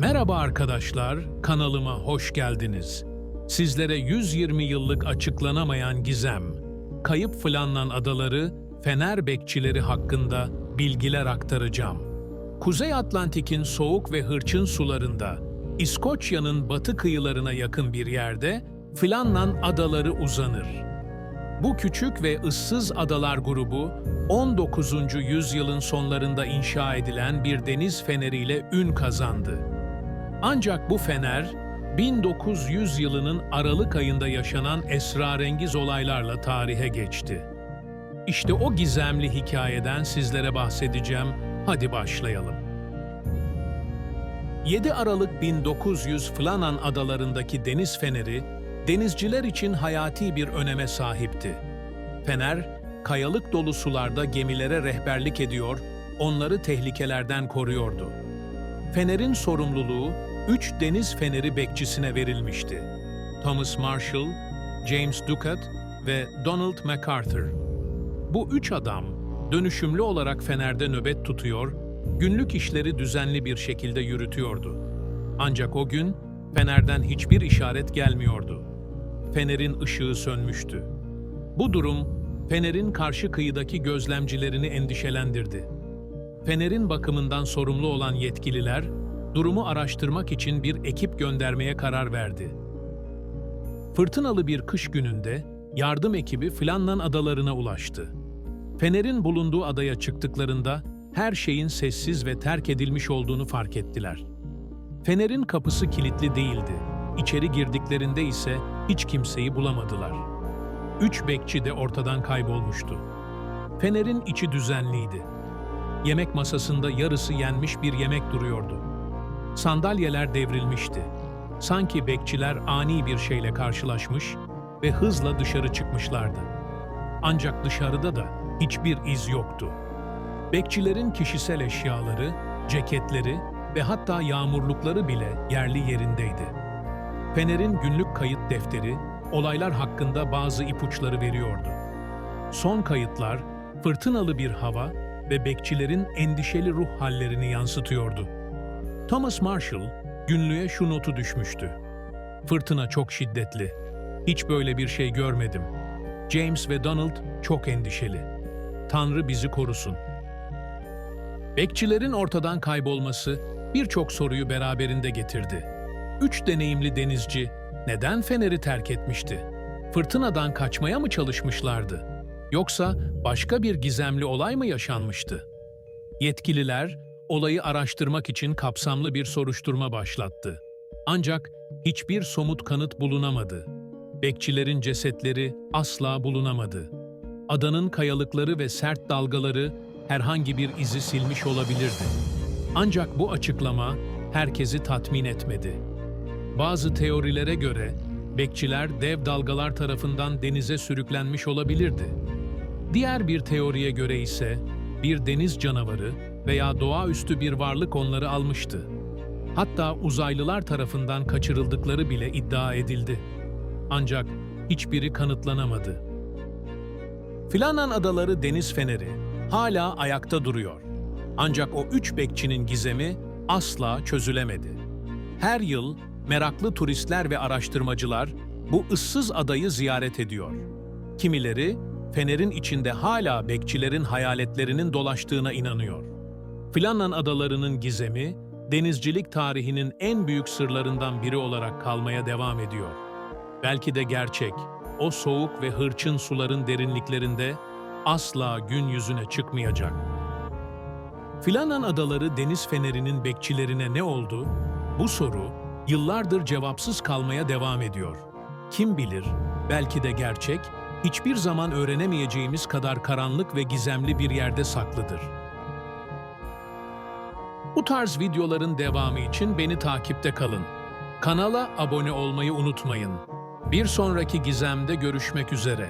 Merhaba arkadaşlar, kanalıma hoş geldiniz. Sizlere 120 yıllık açıklanamayan gizem, kayıp Flannan adaları, Fener bekçileri hakkında bilgiler aktaracağım. Kuzey Atlantik'in soğuk ve hırçın sularında, İskoçya'nın batı kıyılarına yakın bir yerde Flannan adaları uzanır. Bu küçük ve ıssız adalar grubu, 19. yüzyılın sonlarında inşa edilen bir deniz feneriyle ün kazandı. Ancak bu fener, 1900 yılının Aralık ayında yaşanan esrarengiz olaylarla tarihe geçti. İşte o gizemli hikayeden sizlere bahsedeceğim. Hadi başlayalım. 7 Aralık 1900 Flanan adalarındaki deniz feneri, denizciler için hayati bir öneme sahipti. Fener, kayalık dolu sularda gemilere rehberlik ediyor, onları tehlikelerden koruyordu. Fener'in sorumluluğu üç deniz feneri bekçisine verilmişti. Thomas Marshall, James Ducat ve Donald MacArthur. Bu üç adam dönüşümlü olarak Fener'de nöbet tutuyor, günlük işleri düzenli bir şekilde yürütüyordu. Ancak o gün Fener'den hiçbir işaret gelmiyordu. Fener'in ışığı sönmüştü. Bu durum Fener'in karşı kıyıdaki gözlemcilerini endişelendirdi. Fener'in bakımından sorumlu olan yetkililer, durumu araştırmak için bir ekip göndermeye karar verdi. Fırtınalı bir kış gününde yardım ekibi Flannan adalarına ulaştı. Fener'in bulunduğu adaya çıktıklarında her şeyin sessiz ve terk edilmiş olduğunu fark ettiler. Fener'in kapısı kilitli değildi. İçeri girdiklerinde ise hiç kimseyi bulamadılar. Üç bekçi de ortadan kaybolmuştu. Fener'in içi düzenliydi. Yemek masasında yarısı yenmiş bir yemek duruyordu. Sandalyeler devrilmişti. Sanki bekçiler ani bir şeyle karşılaşmış ve hızla dışarı çıkmışlardı. Ancak dışarıda da hiçbir iz yoktu. Bekçilerin kişisel eşyaları, ceketleri ve hatta yağmurlukları bile yerli yerindeydi. Fener'in günlük kayıt defteri, olaylar hakkında bazı ipuçları veriyordu. Son kayıtlar, fırtınalı bir hava ve bekçilerin endişeli ruh hallerini yansıtıyordu. Thomas Marshall günlüğe şu notu düşmüştü. Fırtına çok şiddetli. Hiç böyle bir şey görmedim. James ve Donald çok endişeli. Tanrı bizi korusun. Bekçilerin ortadan kaybolması birçok soruyu beraberinde getirdi. Üç deneyimli denizci neden Fener'i terk etmişti? Fırtınadan kaçmaya mı çalışmışlardı? Yoksa başka bir gizemli olay mı yaşanmıştı? Yetkililer olayı araştırmak için kapsamlı bir soruşturma başlattı. Ancak hiçbir somut kanıt bulunamadı. Bekçilerin cesetleri asla bulunamadı. Adanın kayalıkları ve sert dalgaları herhangi bir izi silmiş olabilirdi. Ancak bu açıklama herkesi tatmin etmedi. Bazı teorilere göre bekçiler dev dalgalar tarafından denize sürüklenmiş olabilirdi. Diğer bir teoriye göre ise bir deniz canavarı veya doğaüstü bir varlık onları almıştı. Hatta uzaylılar tarafından kaçırıldıkları bile iddia edildi. Ancak hiçbiri kanıtlanamadı. Flanan Adaları Deniz Feneri hala ayakta duruyor. Ancak o üç bekçinin gizemi asla çözülemedi. Her yıl meraklı turistler ve araştırmacılar bu ıssız adayı ziyaret ediyor. Kimileri fenerin içinde hala bekçilerin hayaletlerinin dolaştığına inanıyor. Flannan adalarının gizemi, denizcilik tarihinin en büyük sırlarından biri olarak kalmaya devam ediyor. Belki de gerçek, o soğuk ve hırçın suların derinliklerinde asla gün yüzüne çıkmayacak. Flannan adaları deniz fenerinin bekçilerine ne oldu? Bu soru yıllardır cevapsız kalmaya devam ediyor. Kim bilir, belki de gerçek, hiçbir zaman öğrenemeyeceğimiz kadar karanlık ve gizemli bir yerde saklıdır. Bu tarz videoların devamı için beni takipte kalın. Kanala abone olmayı unutmayın. Bir sonraki gizemde görüşmek üzere.